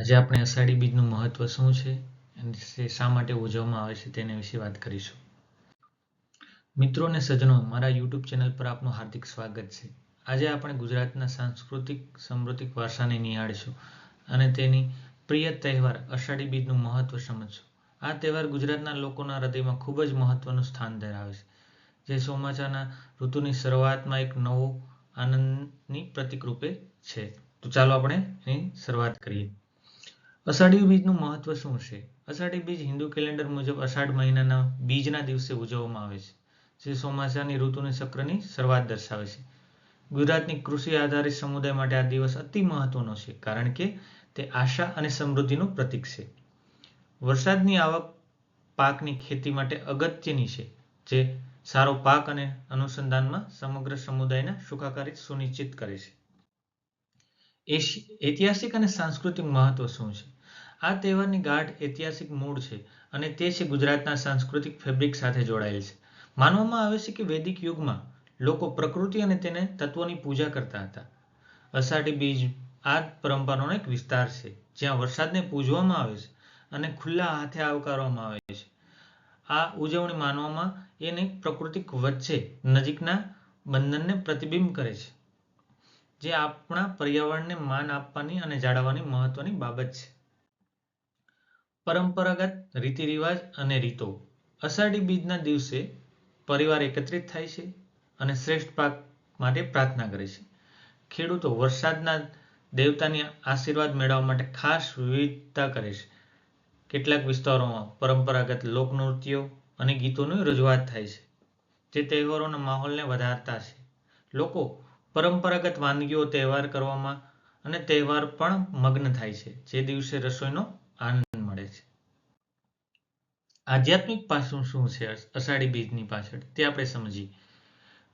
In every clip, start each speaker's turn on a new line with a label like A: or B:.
A: આજે આપણે અષાઢી બીજનું મહત્વ શું છે? અને શા માટે ઉજવવામાં આવે છે તેના વિશે વાત કરીશું. મિત્રો અને સજ્જનો મારા યુટ્યુબ ચેનલ પર આપનું હાર્દિક સ્વાગત છે. આજે આપણે ગુજરાતના સાંસ્કૃતિક, સમૃદ્ધિક વારસાને નિહાળીશું અને તેની પ્રિય તહેવાર અષાઢી બીજનું મહત્વ સમજશું. આ તહેવાર ગુજરાતના લોકોના હૃદયમાં ખૂબ જ મહત્વનું સ્થાન ધરાવે છે. જે ચોમાસાના ઋતુની શરૂઆતમાં એક નવો આનંદની પ્રતિક રૂપે છે. તો ચાલો આપણે એની શરૂઆત કરીએ. અષાઢી બીજનું મહત્વ શું છે? અષાઢી બીજ હિન્દુ કેલેન્ડર મુજબ અષાઢ મહિનાના બીજના દિવસે ઉજવવામાં આવે છે, જે ચોમાસાની ઋતુની ચક્રની શરૂઆત દર્શાવે છે. ગુજરાતની કૃષિ આધારિત સમુદાય માટે આ દિવસ અતિ મહત્વનો છે, કારણ કે તે આશા અને સમૃદ્ધિનું પ્રતીક છે. વરસાદની આવક પાકની ખેતી માટે અગત્યની છે, જે સારો પાક અને અનુસંધાનમાં સમગ્ર સમુદાયના સુખાકારી સુનિશ્ચિત કરે છે. ઐતિહાસિક અને સાંસ્કૃતિક મહત્વ શું છે? આ તહેવારની ગાઢ ઐતિહાસિક મૂળ છે અને તે છે ગુજરાતના સાંસ્કૃતિક ફેબ્રિક સાથે જોડાયેલ છે. માનવામાં આવે છે કે વૈદિક યુગમાં લોકો પ્રકૃતિ અને તેને તત્વોની પૂજા કરતા હતા. અષાઢી બીજ આ પરંપરાનો એક વિસ્તાર છે, જ્યાં વરસાદને પૂજવામાં આવે છે અને ખુલ્લા હાથે આવકારવામાં આવે છે. આ ઉજવણી માનવામાં એને પ્રકૃતિક વચ્ચે નજીકના બંધનને પ્રતિબિંબ કરે છે, જે આપણા પર્યાવરણને માન આપવાની અને જાળવવાની મહત્વની બાબત છે. પરંપરાગત રીતિ રિવાજ અને રીતો. અષાઢી બીજના દિવસે પરિવાર એકત્રિત થાય છે અને શ્રેષ્ઠ પાક માટે પ્રાર્થના કરે છે. ખેડૂતો વરસાદના દેવતાની આશીર્વાદ મેળવવા માટે ખાસ વિવિધતા કરે છે. કેટલાક વિસ્તારોમાં પરંપરાગત લોકનૃત્યો અને ગીતોની રજૂઆત થાય છે, જે તહેવારોના માહોલને વધારતા છે. લોકો પરંપરાગત વાનગીઓ, તહેવાર કરવામાં અને તહેવાર પણ મગ્ન થાય છે, જે દિવસે રસોઈનો આનંદ આધ્યાત્મિક પાસું શું છે? અષાઢી બીજની પાછળ. તે આપણે સમજીએ.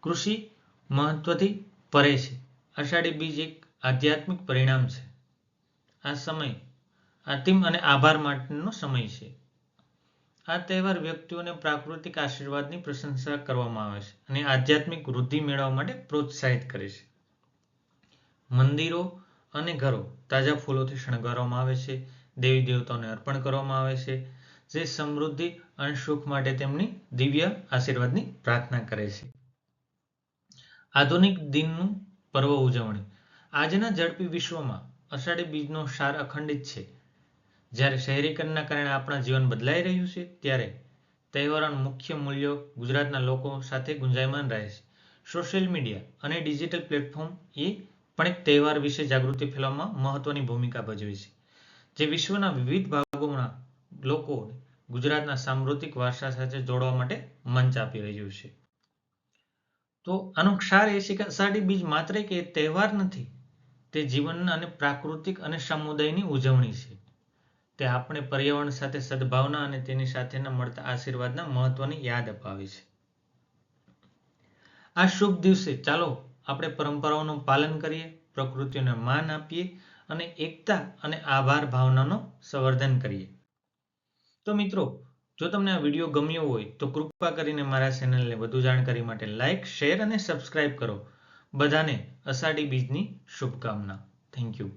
A: કૃષિ મહત્વથી પરે છે. અષાઢી બીજ એક આધ્યાત્મિક પરિણામ છે. આ સમય અંતિમ અને આભાર માટેનો સમય છે. આ તહેવાર વ્યક્તિઓને પ્રાકૃતિક આશીર્વાદની પ્રશંસા કરવામાં આવે છે અને આધ્યાત્મિક વૃદ્ધિ મેળવવા માટે પ્રોત્સાહિત કરે છે. મંદિરો અને ઘરો તાજા ફૂલોથી શણગારવામાં આવે છે. દેવી દેવતાઓને અર્પણ કરવામાં આવે છે. જે સમૃદ્ધિ અને સુખ માટે તેમની દિવ્ય આશીર્વાદની પ્રાર્થના કરે છે. આધુનિક દિનનું પર્વ ઉજવણી. આજના ઝડપી વિશ્વમાં અષાઢી બીજનો સાર અખંડિત છે. જ્યારે શહેરીકરણના કારણે આપણા જીવન બદલાઈ રહ્યું છે, ત્યારે તહેવારોના મુખ્ય મૂલ્યો ગુજરાતના લોકો સાથે ગુંજાયમાન રહે છે. સોશિયલ મીડિયા અને ડિજિટલ પ્લેટફોર્મ એ પણ એક તહેવાર વિશે જાગૃતિ ફેલાવવામાં મહત્વની ભૂમિકા ભજવે છે, જે વિશ્વના વિવિધ ભાગોના લોકો ગુજરાતના સાંસ્કૃતિક વારસા સાથે જોડવા માટે મંચ આપી રહ્યું છે. તો આનો ક્ષાર એ છે કે અષાઢી બીજ માત્ર એક તહેવાર નથી, તે જીવન અને પ્રાકૃતિક અને સમુદાયની ઉજવણી છે. તે આપણે પર્યાવરણ સાથે સદભાવના અને તેની સાથેના મળતા આશીર્વાદના મહત્વની યાદ અપાવે છે. આ શુભ દિવસે ચાલો આપણે પરંપરાઓનું પાલન કરીએ પ્રકૃતિને માન આપીએ અને એકતા અને આભાર ભાવનાનો સંવર્ધન કરીએ. તો મિત્રો, જો તમને આ વીડિયો ગમ્યો હોય, તો કૃપા કરીને મારા ચેનલને વધુ જાણકારી માટે લાઇક શેર અને સબસ્ક્રાઇબ કરો. બધાને અષાઢી બીજની શુભકામના. Thank you.